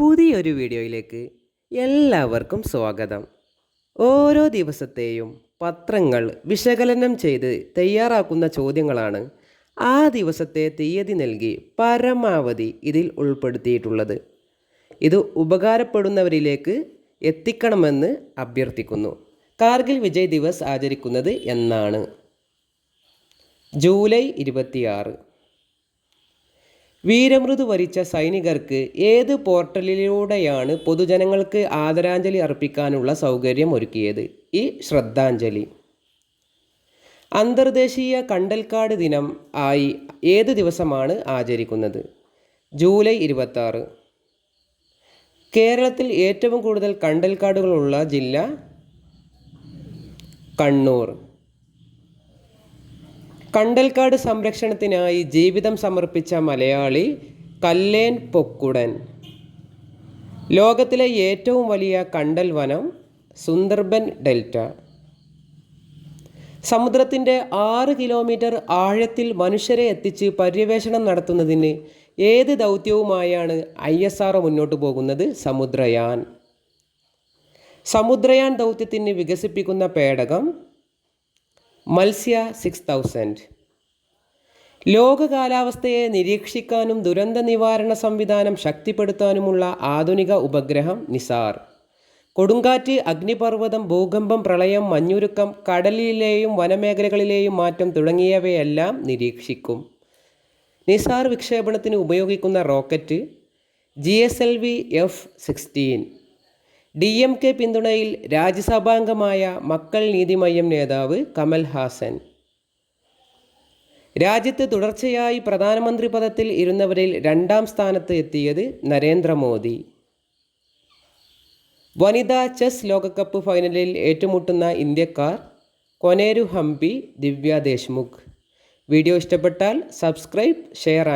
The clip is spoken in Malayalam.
പുതിയൊരു വീഡിയോയിലേക്ക് എല്ലാവർക്കും സ്വാഗതം. ഓരോ ദിവസത്തെയും പത്രങ്ങൾ വിശകലനം ചെയ്ത് തയ്യാറാക്കുന്ന ചോദ്യങ്ങളാണ് ആ ദിവസത്തെ തീയതി നൽകി പരമാവധി ഇതിൽ ഉൾപ്പെടുത്തിയിട്ടുള്ളത്. ഇത് ഉപകാരപ്പെടുന്നവരിലേക്ക് എത്തിക്കണമെന്ന് അഭ്യർത്ഥിക്കുന്നു. കാർഗിൽ വിജയ് ദിവസ് ആചരിക്കുന്നത് എന്നാണ്. ജൂലൈ ഇരുപത്തിയാറ്. വീരമൃദു വരിച്ച സൈനികർക്ക് ഏത് പോർട്ടലിലൂടെയാണ് പൊതുജനങ്ങൾക്ക് ആദരാഞ്ജലി അർപ്പിക്കാനുള്ള സൗകര്യം ഒരുക്കിയത്? ഈ ശ്രദ്ധാഞ്ജലി. അന്തർദേശീയ കണ്ടൽക്കാട് ദിനം ആയി ഏത് ദിവസമാണ് ആചരിക്കുന്നത്? ജൂലൈ ഇരുപത്താറ്. കേരളത്തിൽ ഏറ്റവും കൂടുതൽ കണ്ടൽക്കാടുകളുള്ള ജില്ല കണ്ണൂർ. കണ്ടൽക്കാട് സംരക്ഷണത്തിനായി ജീവിതം സമർപ്പിച്ച മലയാളി കല്ലേൻ പൊക്കുടൻ. ലോകത്തിലെ ഏറ്റവും വലിയ കണ്ടൽ വനം സുന്ദർബൻ ഡെൽറ്റ. സമുദ്രത്തിന്റെ ആറ് കിലോമീറ്റർ ആഴത്തിൽ മനുഷ്യരെ എത്തിച്ച് പര്യവേഷണം നടത്തുന്നതിന് ഏത് ദൗത്യവുമായാണ് ഐ എസ് ആർ മുന്നോട്ട് പോകുന്നത്? സമുദ്രയാൻ. സമുദ്രയാൻ ദൗത്യത്തിന് വികസിപ്പിക്കുന്ന പേടകം മത്സ്യ സിക്സ് തൗസൻഡ് ലോക കാലാവസ്ഥയെ നിരീക്ഷിക്കാനും ദുരന്ത നിവാരണ സംവിധാനം ശക്തിപ്പെടുത്താനുമുള്ള ആധുനിക ഉപഗ്രഹം നിസാർ. കൊടുങ്കാറ്റ് അഗ്നിപർവതം ഭൂകമ്പം പ്രളയം മഞ്ഞുരുക്കം കടലിലെയും വനമേഖലകളിലെയും മാറ്റം തുടങ്ങിയവയെല്ലാം നിരീക്ഷിക്കും. നിസാർ വിക്ഷേപണത്തിന് ഉപയോഗിക്കുന്ന rocket G S L V F sixteen D M K പിന്തുണയിൽ രാജ്യസഭാംഗമായ മക്കൾ നീതിമയ്യം നേതാവ് കമൽ ഹാസൻ. രാജ്യത്ത് തുടർച്ചയായി പ്രധാനമന്ത്രി പദത്തിൽ ഇരുന്നവരിൽ രണ്ടാം സ്ഥാനത്ത് എത്തിയത് നരേന്ദ്രമോദി. വനിതാ ചെസ് ലോകകപ്പ് ഫൈനലിൽ ഏറ്റുമുട്ടുന്ന ഇന്ത്യക്കാർ കൊനേരു ഹംപി ദിവ്യ ദേശ്മുഖ്. വീഡിയോ ഇഷ്ടപ്പെട്ടാൽ സബ്സ്ക്രൈബ് ഷെയർ